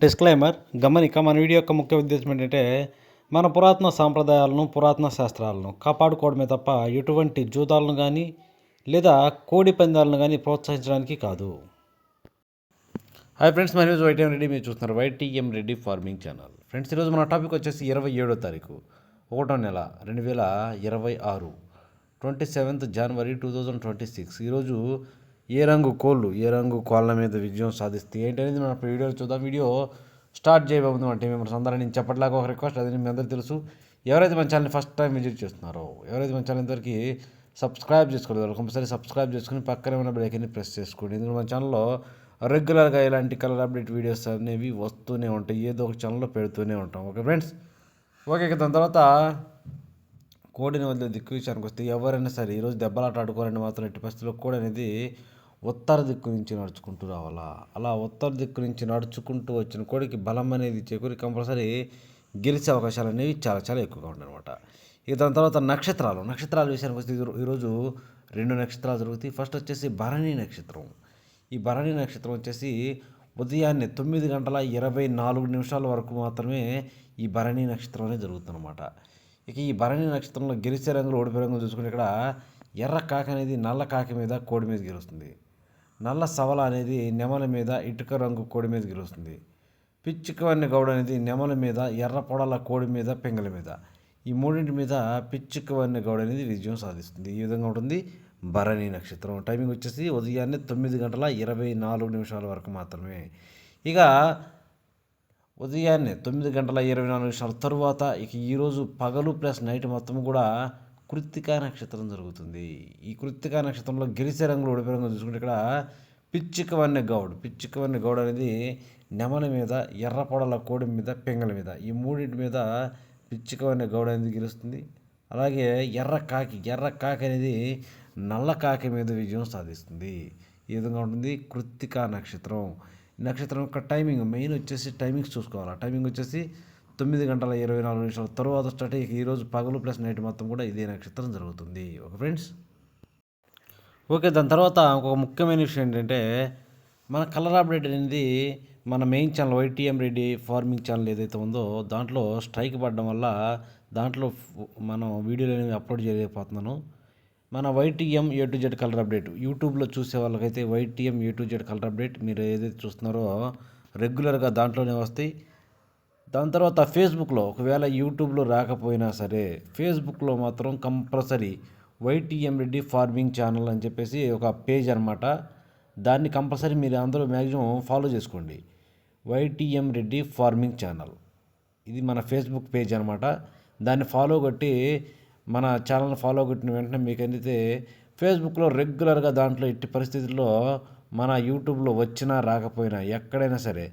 Disclaimer గమనిక మన video యొక్క ముఖ్య ఉద్దేశం ఏంటంటే మన పురాతన సాంప్రదాయాలను పురాతన శాస్త్రాలను కాపాడుకోవడమే తప్ప ఎటువంటి జూదాలను కానీ లేదా కోడి పందాలను కానీ ప్రోత్సహించడానికి కాదు. Hi friends my news YTM Reddy మీరు చూస్తున్నారు YTM Reddy farming channel friends ఈరోజు మన టాపిక్ వచ్చేసి ఇరవై ఏడో తారీఖు ఒకటో నెల రెండు వేల ఇరవై ఆరు twenty seventh January two thousand twenty six ఈరోజు ఏ రంగు కోళ్ళు ఏ రంగు కోళ్ళ మీద విజయం సాధిస్తే ఏంటనేది మనం ఇప్పుడు వీడియో చూద్దాం. వీడియో స్టార్ట్ చేయబోతుంది అంటే మేము అందరూ నేను చెప్పట్లాగా ఒక రిక్వెస్ట్ అది మీ అందరూ తెలుసు. ఎవరైతే మన ఛానల్ని ఫస్ట్ టైం విజిట్ చేస్తున్నారో ఎవరైతే మన ఛానల్ ఇంతవరకు సబ్స్క్రైబ్ చేసుకోలేదు వాళ్ళు కంపల్సరీ సబ్స్క్రైబ్ చేసుకుని పక్కనే ఉన్న బ్రేక్ని ప్రెస్ చేసుకోండి. ఎందుకంటే మన ఛానల్లో రెగ్యులర్గా ఇలాంటి కలర్ అప్డేట్ వీడియోస్ అనేవి వస్తూనే ఉంటాయి. ఏదో ఒక ఛానల్లో పెడుతూనే ఉంటాం. ఓకే ఫ్రెండ్స్ ఓకే ఇక దాని తర్వాత కోడిని వదిలే దిక్కు విషయానికి వస్తే ఎవరైనా సరే ఈరోజు దెబ్బలాట ఆడుకోవాలని మాత్రం ఎట్టి పరిస్థితుల్లో కోడి అనేది ఉత్తర దిక్కు నుంచి నడుచుకుంటూ రావాలా? అలా ఉత్తర దిక్కు నుంచి నడుచుకుంటూ వచ్చిన కోడికి బలం అనేది చేకూరి కంపల్సరీ గెలిచే అవకాశాలు అనేవి చాలా చాలా ఎక్కువగా ఉంటాయి అనమాట ఇక దాని తర్వాత నక్షత్రాలు. నక్షత్రాల విషయానికి వస్తే ఈరోజు రెండు నక్షత్రాలు జరుగుతాయి. ఫస్ట్ వచ్చేసి భరణి నక్షత్రం. ఈ భరణి నక్షత్రం వచ్చేసి ఉదయాన్నే తొమ్మిది గంటల ఇరవై నాలుగు నిమిషాల వరకు మాత్రమే ఈ భరణి నక్షత్రం అనేది జరుగుతుందన్నమాట. ఇక ఈ భరణి నక్షత్రంలో గెలిచే రంగులు ఓడిపోయే రంగులు చూసుకుంటే ఇక్కడ ఎర్ర కాకి అనేది నల్ల కాకి మీద కోడి మీద గెలుస్తుంది. నల్ల సవల అనేది నెమల మీద ఇటుక రంగు కోడి మీద గెలుస్తుంది. పిచ్చుకవన్ని గౌడ అనేది నెమల మీద ఎర్ర పొడల కోడి మీద పెంగల మీద. ఈ మూడింటి మీద పిచ్చుకవన్ని గౌడ అనేది విజయం సాధిస్తుంది. ఈ విధంగా ఉంటుంది భరణి నక్షత్రం. టైమింగ్ వచ్చేసి ఉదయాన్నే తొమ్మిది గంటల ఇరవై నాలుగు నిమిషాల వరకు మాత్రమే. ఇక ఉదయాన్నే తొమ్మిది గంటల ఇరవై నాలుగు నిమిషాల తరువాత ఇక ఈరోజు పగలు ప్లస్ నైట్ మొత్తం కూడా కృత్తికా నక్షత్రం జరుగుతుంది. ఈ కృత్తికా నక్షత్రంలో గెలిచే రంగులు ఓడిపోయే రంగులు చూసుకుంటే ఇక్కడ పిచ్చికవన్నె గౌడ్. పిచ్చికవన్నె గౌడ్ అనేది నెమల మీద ఎర్రపొడల కోడి మీద పెంగల మీద. ఈ మూడింటి మీద పిచ్చికవన్నె గౌడ్ అనేది గెలుస్తుంది. అలాగే ఎర్ర కాకి ఎర్ర కాకి అనేది నల్ల కాకి మీద విజయం సాధిస్తుంది. ఈ విధంగా ఉంటుంది కృత్తికా నక్షత్రం. ఈ నక్షత్రం యొక్క టైమింగ్ మెయిన్ వచ్చేసి టైమింగ్స్ చూసుకోవాలి. టైమింగ్ వచ్చేసి తొమ్మిది గంటల ఇరవై నాలుగు నిమిషాల తర్వాత స్టార్ట్ అయ్యి ఈరోజు పగలు ప్లస్ నైట్ మొత్తం కూడా ఇదే నక్షత్రం జరుగుతుంది. Okay friends? ఓకే దాని తర్వాత ఒక ముఖ్యమైన విషయం ఏంటంటే మన కలర్ అప్డేట్ అనేది మన main channel YTM Reddy farming channel ఏదైతే ఉందో దాంట్లో స్ట్రైక్ పడడం వల్ల దాంట్లో మనం వీడియోలు అనేవి అప్లోడ్ చేయలేకపోతున్నాను. మన YTM A to Z colour update యూట్యూబ్లో చూసే వాళ్ళకైతే YTM A to Z colour update మీరు ఏదైతే చూస్తున్నారో రెగ్యులర్గా దాంట్లోనే వస్తాయి. దాని తర్వాత ఫేస్బుక్లో ఒకవేళ యూట్యూబ్లో రాకపోయినా సరే ఫేస్బుక్లో మాత్రం compulsory YTM Reddy farming channel అని చెప్పేసి ఒక పేజ్ అనమాట దాన్ని కంపల్సరీ మీరు అందరూ మ్యాక్సిమం ఫాలో చేసుకోండి. YTM Reddy farming channel. ఇది మన ఫేస్బుక్ పేజ్ అనమాట దాన్ని ఫాలో కొట్టి మన ఛానల్ ఫాలో కొట్టిన వెంటనే మీకు అందితే ఫేస్బుక్లో రెగ్యులర్గా దాంట్లో ఇట్టి పరిస్థితుల్లో మన యూట్యూబ్లో వచ్చినా రాకపోయినా ఎక్కడైనా సరే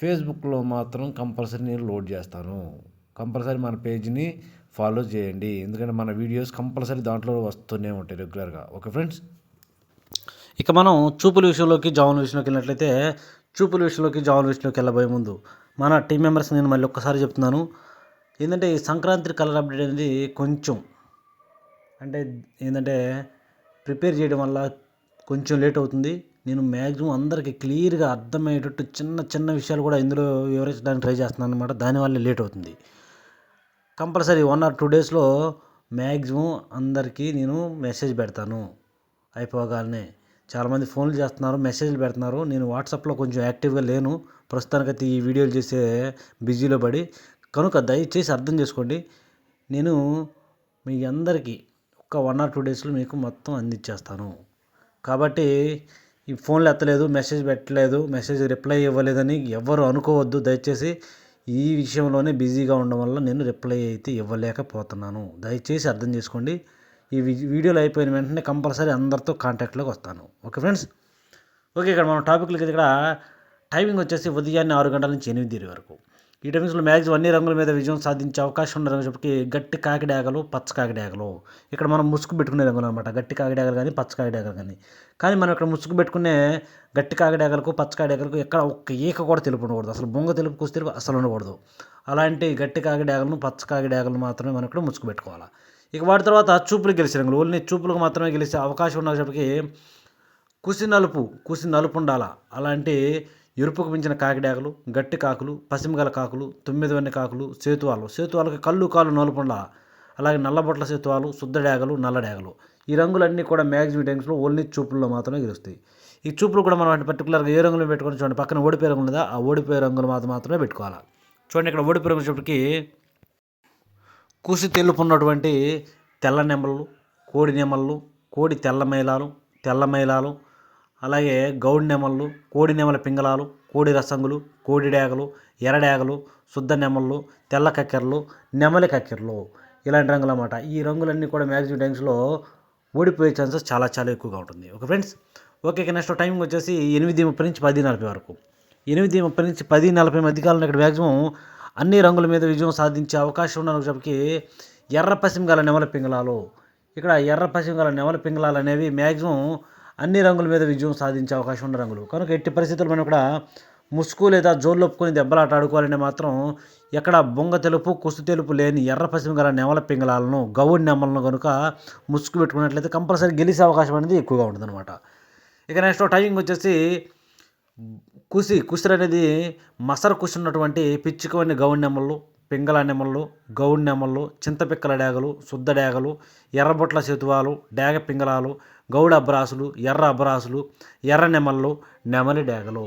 ఫేస్బుక్లో మాత్రం కంపల్సరీ నేను లోడ్ చేస్తాను. కంపల్సరీ మన పేజ్ని ఫాలో చేయండి. ఎందుకంటే మన వీడియోస్ కంపల్సరీ దాంట్లో వస్తూనే ఉంటాయి రెగ్యులర్గా. Okay friends? ఇక మనం చూపుల విషయంలోకి జాముల విషయంలోకి వెళ్ళినట్లయితే చూపుల విషయంలోకి జాముల విషయంలోకి వెళ్ళబోయే ముందు మన టీం మెంబర్స్ నేను మళ్ళీ ఒక్కసారి చెప్తున్నాను. ఏంటంటే ఈ సంక్రాంతి కలర్ అప్డేట్ అనేది కొంచెం అంటే ఏంటంటే ప్రిపేర్ చేయడం వల్ల కొంచెం లేట్ అవుతుంది. నేను మ్యాక్సిమం అందరికీ క్లియర్గా అర్థమయ్యేటట్టు చిన్న చిన్న విషయాలు కూడా ఇందులో వివరించడానికి ట్రై చేస్తున్నాను అనమాట దానివల్ల లేట్ అవుతుంది. కంపల్సరీ వన్ ఆర్ టూ డేస్లో మ్యాక్సిమం అందరికీ నేను మెసేజ్ పెడతాను. అయిపోగానే చాలామంది ఫోన్లు చేస్తున్నారు మెసేజ్లు పెడుతున్నారు. నేను వాట్సాప్లో కొంచెం యాక్టివ్గా లేను. ప్రస్తుతానికైతే ఈ వీడియోలు చేసే బిజీలో పడి. కనుక దయచేసి అర్థం చేసుకోండి. నేను మీ అందరికీ ఒక వన్ ఆర్ టూ డేస్లో మీకు మొత్తం అందించేస్తాను. కాబట్టి ఈ ఫోన్లు ఎత్తలేదు మెసేజ్ పెట్టలేదు మెసేజ్ రిప్లై ఇవ్వలేదని ఎవరు అనుకోవద్దు. దయచేసి ఈ విషయంలోనే బిజీగా ఉండడం వల్ల నేను రిప్లై అయితే ఇవ్వలేకపోతున్నాను. దయచేసి అర్థం చేసుకోండి. ఈ వీడియోలు అయిపోయిన వెంటనే కంపల్సరీ అందరితో కాంటాక్ట్లోకి వస్తాను. Okay friends? ఓకే ఇక్కడ మనం టాపిక్లకి ఇక్కడ టైమింగ్ వచ్చేసి ఉదయాన్నే ఆరు గంటల నుంచి ఎనిమిది వరకు. ఈ టైమింగ్స్లో మ్యాక్సిమం అన్ని రంగుల మీద విజయం సాధించే అవకాశం ఉన్న రంగు చెప్పి గట్టి కాకిడాగలు పచ్చ కాకిడాగలు ఇక్కడ మనం ముసుగు పెట్టుకునే రంగులు అనమాట గట్టి కాకిడాగలు కానీ పచ్చ కాకిడాగలు కానీ. కానీ మనం ఇక్కడ ముసుగు పెట్టుకునే గట్టి కాకిడాగలకు పచ్చ కాకిడాగలకు ఎక్కడ ఒక్క ఈక కూడా తెలుపు ఉండకూడదు. అసలు బొంగ తెలుపు కూసి తెలుపు అసలు ఉండకూడదు. అలాంటి గట్టి కాకిడాగలను పచ్చ కాకిడాగలను మాత్రమే మనం ఇక్కడ ముసుగు పెట్టుకోవాలి. ఇక వాటి తర్వాత చూపులు గెలిచే రంగులు. ఓన్లీ చూపులకు మాత్రమే గెలిచే అవకాశం ఉన్న చెప్పి కుసి నలుపు కుసి నలుపు ఉండాలా? అలాంటి ఎరుపుకు మించిన కాకిడాకులు గట్టి కాకులు పసిమిగల కాకులు తొమ్మిదివన్ని కాకులు సేతువాలు. సేతువాలకు కళ్ళు కాళ్ళు నలుపుండ. అలాగే నల్లబొట్ల సేతువాలు శుద్ధ నల్లడాగలు నల్ల ఈ రంగులన్నీ కూడా మ్యాక్సిమం టైమ్స్లో ఓన్లీ చూపుల్లో మాత్రమే గెలుస్తాయి. ఈ చూపులు కూడా మనం పర్టికులర్గా ఏ రంగులు పెట్టుకొని చూడండి పక్కన ఓడిపోయే రంగులు ఉందా ఆ ఓడిపోయే రంగులు మాత్రం మాత్రమే పెట్టుకోవాలి. చూడండి ఇక్కడ ఓడిపోయే రంగు వచ్చేప్పటికి కుసి తెలుపున్నటువంటి తెల్ల నెమళ్ళు కోడి నెమళ్ళు కోడి తెల్ల మైలాలు తెల్ల మైలాలు అలాగే గౌడి నెమళ్ళు కోడి నెమల పింగళాలు కోడి రసంగులు కోడి డేగలు ఎర్ర డేగలు శుద్ధ నెమళ్ళు తెల్ల కక్కెరలు నెమలి కక్కెరలు ఇలాంటి రంగులు అన్నమాట. ఈ రంగులన్నీ కూడా మ్యాక్సిమం టైమ్స్లో ఓడిపోయే ఛాన్సెస్ చాలా చాలా ఎక్కువగా ఉంటుంది. Okay friends okay next time వచ్చేసి ఎనిమిది ముప్పై నుంచి పది నలభై వరకు. ఎనిమిది ముప్పై నుంచి పది నలభై మధ్య కాలంలో ఇక్కడ మ్యాక్సిమం అన్ని రంగుల మీద విజయం సాధించే అవకాశం ఉన్న ఎర్ర పసిమి గల నెమల పింగళాలు. ఇక్కడ ఎర్ర పశ్చిమ గల నెమల పింగళాలు అనేవి మ్యాక్సిమం అన్ని రంగుల మీద విజయం సాధించే అవకాశం ఉన్న రంగులు. కనుక ఎట్టి పరిస్థితులు మనం ఇక్కడ ముసుగు లేదా జోళ్ళు ఒప్పుకొని దెబ్బలాట ఆడుకోవాలంటే మాత్రం ఎక్కడ బొంగ తెలుపు కుసు తెలుపు లేని ఎర్ర పశ్చిమ గల నెమల పింగళాలను గౌడి నెమలను కనుక ముసుగు పెట్టుకున్నట్లయితే కంపల్సరీ గెలిచే అవకాశం అనేది ఎక్కువగా ఉంటుంది ఇక నెక్స్ట్ టైమింగ్ వచ్చేసి కుసి కుసిరి అనేది మసర కుసి ఉన్నటువంటి పిచ్చుకవని గౌడి నెమళ్ళు పింగళ నెమళ్ళు గౌడ్ నెమళ్ళు చింతపిక్కల డేగలు శుద్ధ డేగలు ఎర్రబొట్ల సేతువాలు డేగ పింగళాలు గౌడ అబ్రాసులు ఎర్ర అబ్రాసులు ఎర్ర నెమళ్ళు నెమలి డేగలు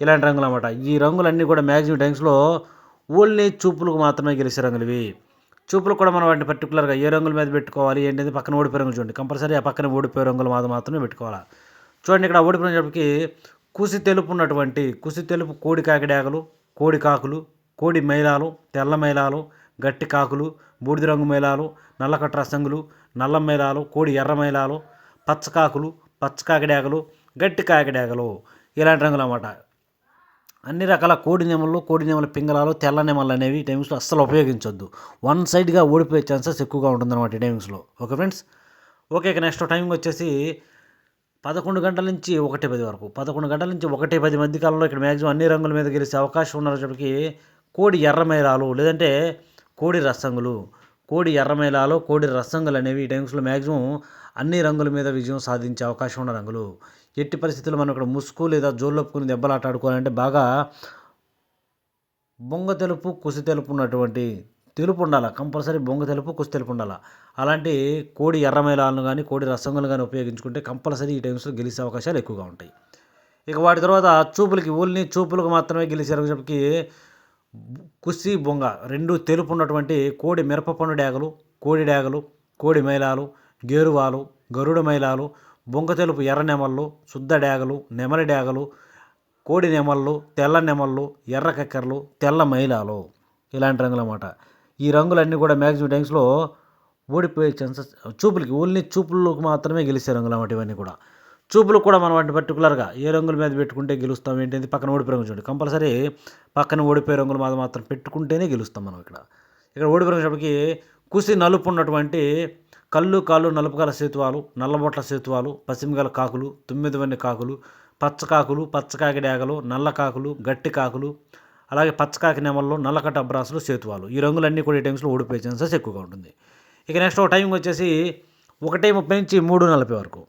ఇలాంటి రంగులు అన్నమాట ఈ రంగులన్నీ కూడా మ్యాక్సిమం టైమ్స్లో ఓన్లీ చూపులకు మాత్రమే గెలిచే రంగులు ఇవి. చూపులు కూడా మనం వాటిని పర్టికులర్గా ఏ రంగుల మీద పెట్టుకోవాలి ఏంటంటే పక్కన ఓడిపోయే రంగులు చూడండి. కంపల్సరీ ఆ పక్కన ఓడిపోయే రంగులు మాత్రం మాత్రమే పెట్టుకోవాలి. చూడండి ఇక్కడ ఓడిపోయినప్పటికి కుసి తెలుపు ఉన్నటువంటి కుసి తెలుపు కోడి కాకిడాకలు కోడి కాకులు కోడి మైలాలు తెల్ల మైలాలు గట్టి కాకులు బూడిద రంగు మైలాలు నల్లకట్ర సంగులు నల్ల మైలాలు కోడి ఎర్ర మైలాలు పచ్చ కాకులు పచ్చ కాకిడాకలు గట్టి కాకిడాకలు ఇలాంటి రంగులు అన్నమాట. అన్ని రకాల కోడి నెమలు కోడి నెమల పింగళాలు తెల్ల నెమలు అనేవి టైమింగ్స్లో అస్సలు ఉపయోగించొద్దు. వన్ సైడ్గా ఓడిపోయే ఛాన్సెస్ ఎక్కువగా ఉంటుందన్నమాట ఈ టైమింగ్స్లో. Okay friends? ఓకే ఇక నెక్స్ట్ టైమింగ్ వచ్చేసి పదకొండు గంటల నుంచి ఒకటి పది వరకు. పదకొండు గంటల నుంచి ఒకటి పది మధ్య కాలంలో ఇక్కడ మ్యాక్సిమం అన్ని రంగుల మీద గెలిచే అవకాశం ఉన్నప్పటికీ కోడి ఎర్రమేళాలు లేదంటే కోడి రసంగులు. కోడి ఎర్రమేళాలు కోడి రసంగులు అనేవి ఈ టైమ్స్లో మ్యాక్సిమం అన్ని రంగుల మీద విజయం సాధించే అవకాశం ఉన్న రంగులు. ఎట్టి పరిస్థితుల్లో మనం ఇక్కడ ముసుగు లేదా జోళ్ళొప్పుకుని దెబ్బలాట ఆడుకోవాలంటే బాగా బొంగ తెలుపు కుసి తెలుపు ఉన్నటువంటి తెలుపు ఉండాలి కంపల్సరీ బొంగ తెలుపు కుసి తెలుపు ఉండాలి. అలాంటి కోడి ఎర్రమైలాలను కానీ కోడి రసంగులు కానీ ఉపయోగించుకుంటే కంపల్సరీ ఈ టైమ్స్లో గెలిచే అవకాశాలు ఎక్కువగా ఉంటాయి. ఇక వాటి తర్వాత చూపులకి ఓన్లీ చూపులకు మాత్రమే గెలిచే చెప్పి కుసి బొంగ రెండు తెలుపు ఉన్నటువంటి కోడి మిరపపండు డేగలు కోడి డాగలు కోడి మైలాలు గేరువాలు గరుడ మైలాలు బొంగ తెలుపు ఎర్ర నెమళ్ళు శుద్ధ డేగలు నెమలి డేగలు కోడి నెమళ్ళు తెల్ల నెమళ్ళు ఎర్ర కక్కెరలు తెల్ల మైలాలు ఇలాంటి రంగులు అన్నమాట. ఈ రంగులన్నీ కూడా మ్యాక్సిమం టైమ్స్లో ఓడిపోయే ఛాన్సెస్ చూపులకి ఓన్లీ చూపులకు మాత్రమే గెలిచే రంగులు అన్నమాట ఇవన్నీ కూడా. చూపులు కూడా మనం వాటిని పర్టికులర్గా ఏ రంగుల మీద పెట్టుకుంటే గెలుస్తాం ఏంటి పక్కన ఓడిపోయి రంగు చూడండి. కంపల్సరీ పక్కన ఓడిపోయే రంగులు మీద మాత్రం పెట్టుకుంటేనే గెలుస్తాం మనం ఇక్కడ. ఇక్కడ ఓడిపోయి రంగులకి కుసి నలుపు ఉన్నటువంటి కళ్ళు కాళ్ళు నలుపు గల సేతువాలు నల్లబొట్ల సేతువాలు పసిమిగల కాకులు తొమ్మిదివన్నీ కాకులు పచ్చ కాకులు పచ్చకాకి డేగలు నల్ల కాకులు గట్టి కాకులు అలాగే పచ్చకాకి నెమల్లో నల్లకట్ట అబ్రాసులు సేతువాలు. ఈ రంగులన్నీ కూడా ఈ టైమ్స్లో ఓడిపోయే ఛాన్సెస్ ఎక్కువగా ఉంటుంది. ఇక నెక్స్ట్ ఒక టైం వచ్చేసి ఒకటి ముప్పై నుంచి మూడు నలభై వరకు.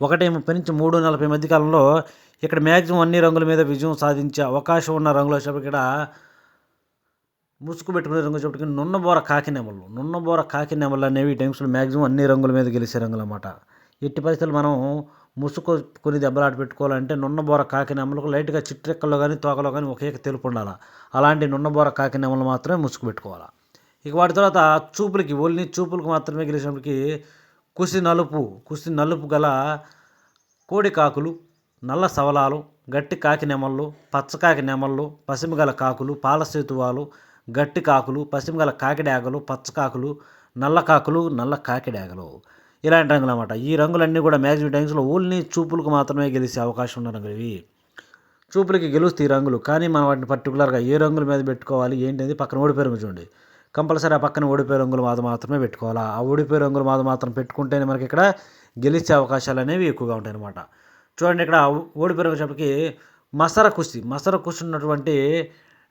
ఒకటి ముప్పై నుంచి మూడు నలభై మధ్య కాలంలో ఇక్కడ మ్యాక్సిమం అన్ని రంగుల మీద విజయం సాధించే అవకాశం ఉన్న రంగులు వచ్చేప్పటికి ఇక్కడ ముసుగు పెట్టుకునే రంగు వచ్చేప్పటికి నున్నబోర కాకి నెమలు నున్నబోర కాకి నెమలు అనేవి ఈ టైమ్స్లో మ్యాక్సిమం అన్ని రంగుల మీద గెలిచే రంగులు అన్నమాట. ఎట్టి పరిస్థితులు మనం ముసుగు కొని దెబ్బలాట పెట్టుకోవాలంటే నున్నబోర కాకి నెమలకు లైట్గా చిట్రెక్కల్లో కానీ తోకలో కానీ ఒకే తెలుపు ఉండాలి. అలాంటి నున్నబోర కాకి నెమలు మాత్రమే ముసుగు పెట్టుకోవాలి. ఇక వాటి తర్వాత చూపులకి ఓన్లీ చూపులకు మాత్రమే గెలిచినప్పటికీ కుసి నలుపు కుసి నలుపు గల కోడి కాకులు నల్ల సవలాలు గట్టి కాకి నెమళ్ళు పచ్చకాకి నెమళ్ళు పసిమిగల కాకులు పాలసేతువాలు గట్టి కాకులు పసిమిగల కాకిడాగలు పచ్చకాకులు నల్ల కాకులు నల్ల కాకిడాగలు ఇలాంటి రంగులు అనమాట ఈ రంగులన్నీ కూడా మ్యాక్సిమం టైమ్స్లో ఓన్లీ చూపులకు మాత్రమే గెలిచే అవకాశం ఉన్న రంగులు ఇవి. చూపులకి గెలుస్తాయి ఈ రంగులు. కానీ మనం వాటిని పర్టికులర్గా ఏ రంగుల మీద పెట్టుకోవాలి ఏంటి పక్కన ఓడిపోయే చూడండి. కంపల్సరీ ఆ పక్కన ఓడిపోయే రంగులు మాత్రం మాత్రమే పెట్టుకోవాలి? ఆ ఓడిపోయే రంగులు మాత్రం మాత్రం పెట్టుకుంటేనే మనకి ఇక్కడ గెలిచే అవకాశాలు అనేవి ఎక్కువగా ఉంటాయి అన్నమాట చూడండి ఇక్కడ ఓడిపోయే రంగు మసర కుస్తీ మసర కుసి ఉన్నటువంటి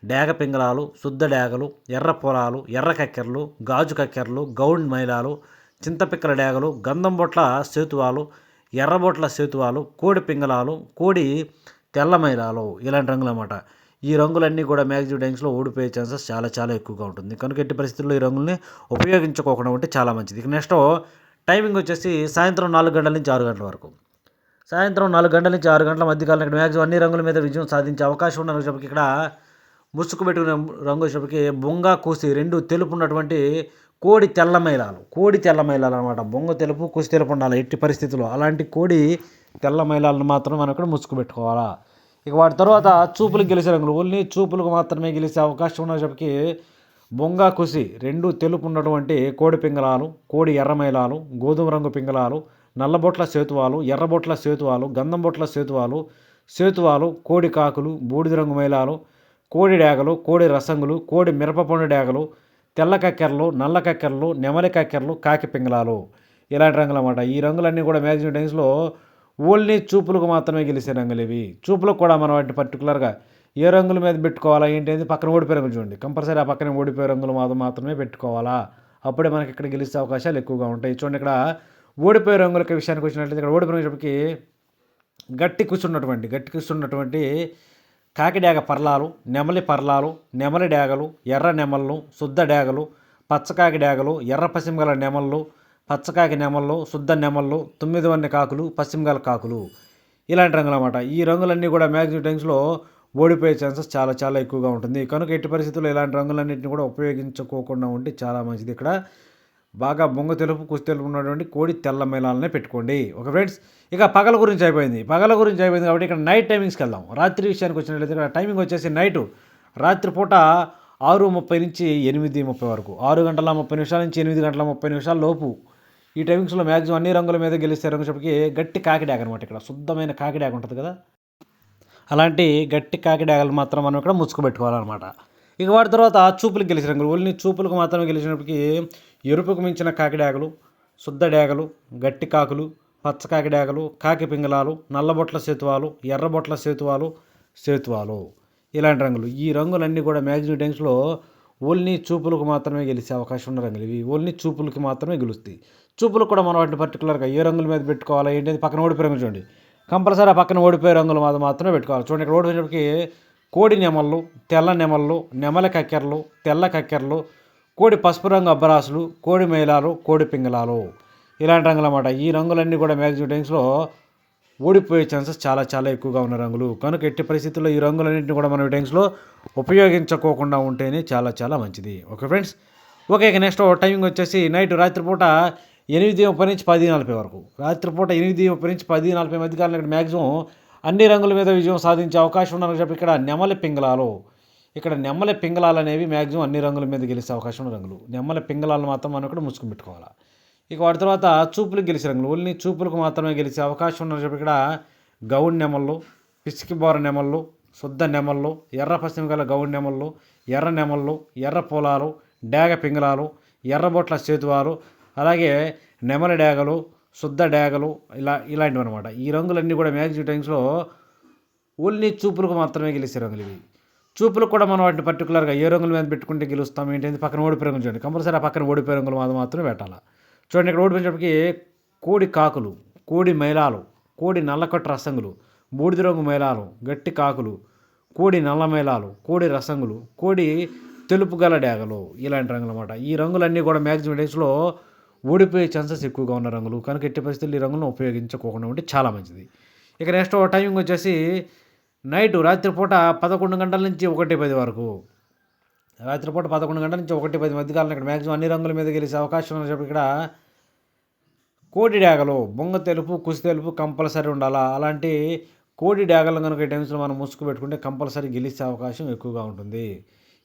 డేగ పింగళాలు శుద్ధ డేగలు ఎర్ర పొలాలు ఎర్ర కక్కెరలు గాజు కక్కెరలు గౌండ్ మైలాలు చింతపిక్కల డేగలు గంధం బొట్ల సేతువాలు ఎర్రబొట్ల సేతువాలు కోడి పింగళాలు కోడి తెల్ల మైలాలు ఇలాంటి రంగులు అన్నమాట. ఈ రంగులన్నీ కూడా మ్యాక్సిమం టైమ్స్లో ఓడిపోయే ఛాన్సెస్ చాలా చాలా ఎక్కువగా ఉంటుంది. కనుక ఎట్టి పరిస్థితుల్లో ఈ రంగుల్ని ఉపయోగించుకోకుండా ఉంటే చాలా మంచిది. ఇక నెక్స్ట్ టైమింగ్ వచ్చేసి సాయంత్రం నాలుగు గంటల నుంచి ఆరు గంటల వరకు. సాయంత్రం నాలుగు గంటల నుంచి ఆరు గంటల మధ్యకాలం ఇక్కడ మ్యాక్సిమం అన్ని రంగుల మీద విజయం సాధించే అవకాశం ఉన్న వచ్చేప్పటికి ఇక్కడ ముసుగు పెట్టుకునే రంగు వచ్చేప్పటికి బొంగ కూసి రెండు తెలుపు ఉన్నటువంటి కోడి తెల్ల మైలాలు కోడి తెల్ల మైలాలు అనమాట బొంగ తెలుపు కూసి తెలుపు ఉండాలి ఎట్టి పరిస్థితుల్లో. అలాంటి కోడి తెల్ల మైలాలను మాత్రం మనం ఇక్కడ ముసుగు పెట్టుకోవాలా? ఇక వాటి తర్వాత చూపులకు గెలిచే రంగులు. ఓన్లీ చూపులకు మాత్రమే గెలిచే అవకాశం ఉన్నప్పటికీ బొంగ కుసి రెండు తెలుపు ఉన్నటువంటి కోడి పింగళాలు కోడి ఎర్రమైలాలు గోధుమ రంగు పింగళాలు నల్లబొట్ల సేతువాలు ఎర్రబొట్ల సేతువాలు గంధం బొట్ల సేతువాలు సేతువాలు కోడి కాకులు బూడిద రంగు మైలాలు కోడి డేగలు కోడి రసంగులు కోడి మిరపపండు డేగలు తెల్ల కక్కెరలు నల్ల కక్కెరలు నెమలి కక్కెరలు కాకి పింగళాలు ఇలాంటి రంగులు అన్నమాట. ఈ రంగులన్నీ కూడా మ్యాక్సిమం టైమ్స్లో ఓన్లీ చూపులకు మాత్రమే గెలిచే రంగులు ఇవి. చూపులకు కూడా మనం వాటిని పర్టికులర్గా ఏ రంగుల మీద పెట్టుకోవాలా ఏంటి అనేది పక్కన ఓడిపోయే రంగులు చూడండి. కంపల్సరీ ఆ పక్కన ఓడిపోయే రంగులు మాత్రమే పెట్టుకోవాలా. అప్పుడే మనకి ఇక్కడ గెలిచే అవకాశాలు ఎక్కువగా ఉంటాయి. చూడండి ఇక్కడ ఓడిపోయే రంగులకి విషయానికి వచ్చినట్లయితే ఇక్కడ ఓడిపోయినప్పటికీ గట్టి కూర్చున్నటువంటి గట్టి కూర్చున్నటువంటి కాకిడాగ పర్లాలు నెమలి పర్లాలు నెమలి డేగలు ఎర్ర నెమళ్ళు శుద్ధ డేగలు పచ్చకాకి డేగలు ఎర్ర పసిమగల నెమళ్ళు పచ్చకాకి నెమళ్ళు శుద్ధ నెమళ్ళు తొమ్మిది వన్నె కాకులు పశ్చిమగల కాకులు. ఇలాంటి రంగులు అన్నమాట ఈ రంగులన్నీ కూడా మ్యాక్సిమం టైమ్స్లో ఓడిపోయే ఛాన్సెస్ చాలా చాలా ఎక్కువగా ఉంటుంది. కనుక ఎట్టి పరిస్థితుల్లో ఇలాంటి రంగులన్నింటిని కూడా ఉపయోగించుకోకుండా ఉంటే చాలా మంచిది. ఇక్కడ బాగా బొంగ తెలుపు కుసి తెలుపు ఉన్నటువంటి కోడి తెల్ల మేళాలనే పెట్టుకోండి. ఒక ఫ్రెండ్స్ ఇక పగల గురించి అయిపోయింది. పగల గురించి అయిపోయింది కాబట్టి ఇక్కడ నైట్ టైమింగ్స్కి వెళ్దాం. రాత్రి విషయానికి వచ్చినట్లయితే ఇక్కడ టైమింగ్ వచ్చేసి నైట్ రాత్రిపూట ఆరు ముప్పై నుంచి ఎనిమిది ముప్పై వరకు. ఆరు గంటల ముప్పై నిమిషాల నుంచి ఎనిమిది గంటల ముప్పై నిమిషాల లోపు ఈ టైమింగ్స్లో మ్యాక్సిమం అన్ని రంగుల మీద గెలిస్తే రంగుసేపటికి గట్టి కాకిడాగ అనమాట ఇక్కడ. శుద్ధమైన కాకిడాగ ఉంటుంది కదా. అలాంటి గట్టి కాకిడాగలు మాత్రం మనం ఇక్కడ ముచ్చుకుపెట్టుకోవాలన్నమాట. ఇక వాటి తర్వాత చూపులకు గెలిచిన రంగులు. ఓన్లీ చూపులకు మాత్రమే గెలిచినప్పటికీ ఎరుపుకు మించిన కాకిడాగలు శుద్ధ డేగలు గట్టి కాకులు పచ్చ కాకిడాగలు కాకి పింగళాలు నల్లబొట్ల సేతువాలు ఎర్రబొట్ల సేతువాలు సేతువాలు. ఇలాంటి రంగులు. ఈ రంగులన్నీ కూడా మ్యాక్సిమం టైమ్స్లో ఓన్లీ చూపులకు మాత్రమే గెలిచే అవకాశం ఉన్న రంగులు. ఇవి ఓన్లీ చూపులకి మాత్రమే గెలుస్తాయి. చూపులకు కూడా మనం వాటిని పర్టికులర్గా ఏ రంగుల మీద పెట్టుకోవాలా ఏంటి పక్కన ఓడిపోయే చూడండి. కంపల్సరీ ఆ పక్కన ఓడిపోయే రంగులు మాత్రం మాత్రమే పెట్టుకోవాలి. చూడండి ఇక్కడ ఓడిపోయేటప్పటికి కోడి నెమళ్ళు తెల్ల నెమళ్ళు నెమల కక్కెరలు తెల్ల కక్కెరలు కోడి పసుపు రంగు అబ్బరాసులు కోడి మేళాలు కోడి పింగళాలు. ఇలాంటి రంగులు అన్నమాట. ఈ రంగులన్నీ కూడా మ్యాక్సిమం టైమ్స్లో ఓడిపోయే ఛాన్సెస్ చాలా చాలా ఎక్కువగా ఉన్న రంగులు. కనుక ఎట్టి పరిస్థితుల్లో ఈ రంగులన్నింటిని కూడా మనం టైమ్స్లో ఉపయోగించుకోకుండా ఉంటేనే చాలా చాలా మంచిది. Okay friends? ఓకే ఇక నెక్స్ట్ టైమింగ్ వచ్చేసి నైట్ రాత్రిపూట ఎనిమిది ముప్పై నుంచి పది నలభై వరకు. రాత్రిపూట ఎనిమిది ముప్పై నుంచి పది నలభై మధ్య కాలంలో ఇక్కడ మ్యాక్సిమం అన్ని రంగుల మీద విజయం సాధించే అవకాశం ఉందని చెప్పి ఇక్కడ నెమలి పింగళాలు. ఇక్కడ నెమ్మల పింగళాలు అనేవి మ్యాక్సిమం అన్ని రంగుల మీద గెలిచే అవకాశం ఉన్న రంగులు. నెమ్మల పింగళాలు మాత్రం మనం ఇక్కడ ముసుకుని పెట్టుకోవాలి. ఇక వాటి తర్వాత చూపులకు గెలిచే రంగులు. ఓన్లీ చూపులకు మాత్రమే గెలిచే అవకాశం ఉన్న చెప్పి ఇక్కడ గౌడ్ నెమళ్ళు పిసికి బోర నెమళ్ళు శుద్ధ నెమళ్ళు ఎర్ర పశ్చిమ గల గౌడ్ నెమళ్ళు ఎర్ర నెమళ్ళు ఎర్ర పొలాలు డేగ పింగళాలు ఎర్రబొట్ల చేతువారు అలాగే నెమల డేగలు శుద్ధ డేగలు ఇలా ఇలాంటివి అనమాట ఈ రంగులన్నీ కూడా మ్యాక్సిమం టైమ్స్లో ఓన్లీ చూపులకు మాత్రమే గెలిచే రంగులు ఇవి. చూపులకు కూడా మనం వాటిని పర్టికులర్గా ఏ రంగుల మీద పెట్టుకుంటే గెలుస్తాం ఏంటి? పక్కన ఓడిపోయి రంగులు చూడండి. కంపల్సరీ ఆ పక్కన ఓడిపోయి రంగులు మాత్రం మాత్రమే పెట్టాలి? చూడండి ఇక్కడ ఓడిపోయినప్పటికీ కోడి కాకులు కోడి మైలాలు కోడి నల్లకట్టు రసంగులు బూడిద రంగు మైలాలు గట్టి కాకులు కోడి నల్ల మైలాలు కోడి రసంగులు కోడి తెలుపు గల డేగలు ఇలాంటి రంగులు అనమాట ఈ రంగులన్నీ కూడా మ్యాక్సిమం డేస్లో ఓడిపోయే ఛాన్సెస్ ఎక్కువగా ఉన్న రంగులు. కనుక ఎట్టి పరిస్థితుల్లో ఈ రంగులను ఉపయోగించుకోకుండా ఉంటే చాలా మంచిది. ఇక నెక్స్ట్ టైమింగ్ వచ్చేసి నైట్ రాత్రిపూట పదకొండు గంటల నుంచి ఒకటి పది వరకు రాత్రిపూట పదకొండు గంటల నుంచి ఒకటి పది మధ్యకాలం ఇక్కడ మ్యాక్సిమం అన్ని రంగుల మీద గెలిచే అవకాశం ఉన్నప్పుడు ఇక్కడ కోడి డాగలు బొంగ తెలుపు కుసి తెలుపు కంపల్సరీ ఉండాలా? అలాంటి కోడి డాగలను కనుక ఈ టైమ్స్లో మనం ముసుగు పెట్టుకుంటే కంపల్సరీ గెలిచే అవకాశం ఎక్కువగా ఉంటుంది.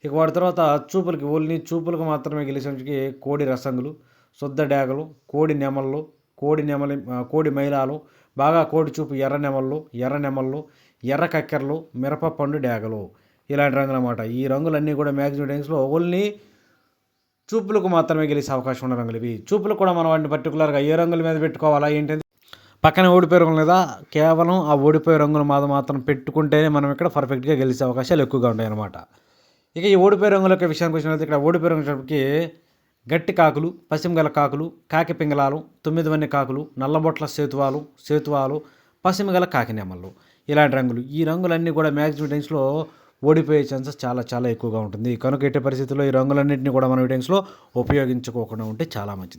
ఇక వాటి తర్వాత చూపులకి ఓన్లీ చూపులకు మాత్రమే గెలిచేకి కోడి రసంగులు శుద్ధ డాగలు కోడి నెమళ్ళు కోడి నెమలి కోడి మైలాలు బాగా కోడి చూపు ఎర్ర నెమళ్ళు ఎర్ర నెమళ్ళు ఎర్ర కక్కెరలు మిరప పండు డాగలు. ఇలాంటి రంగులు అన్నమాట ఈ రంగులన్నీ కూడా మ్యాక్సిమం టైమ్స్లో ఓన్లీ చూపులకు మాత్రమే గెలిచే అవకాశం ఉన్న రంగులు. ఇవి చూపులు కూడా మనం వాటిని పర్టికులర్గా ఏ రంగుల మీద పెట్టుకోవాలా ఏంటంటే పక్కన ఓడిపోయే రంగులు లేదా కేవలం ఆ ఓడిపోయే రంగులు మాత్రం మాత్రం పెట్టుకుంటేనే మనం ఇక్కడ పర్ఫెక్ట్గా గెలిచే అవకాశాలు ఎక్కువగా ఉంటాయి అన్నమాట ఇక ఈ ఓడిపోయే రంగుల యొక్క విషయానికి వచ్చినట్లయితే ఇక్కడ ఓడిపోయే రంగులకి గట్టి కాకులు పశ్చిమగల కాకులు కాకి పింగళాలు తొమ్మిది వన్నె కాకులు నల్లబొట్ల సేతువాలు సేతువాలు పశ్చిమగల కాకి నెమళ్ళు. ఇలాంటి రంగులు. ఈ రంగులన్నీ కూడా మ్యాక్సిమం టైమ్స్లో ఓడిపోయే ఛాన్సెస్ చాలా చాలా ఎక్కువగా ఉంటుంది. కనుక ఎట్టి పరిస్థితుల్లో ఈ రంగులన్నింటినీ కూడా మనం ఈ టైమ్స్లో ఉపయోగించుకోకుండా ఉంటే చాలా మంచిది.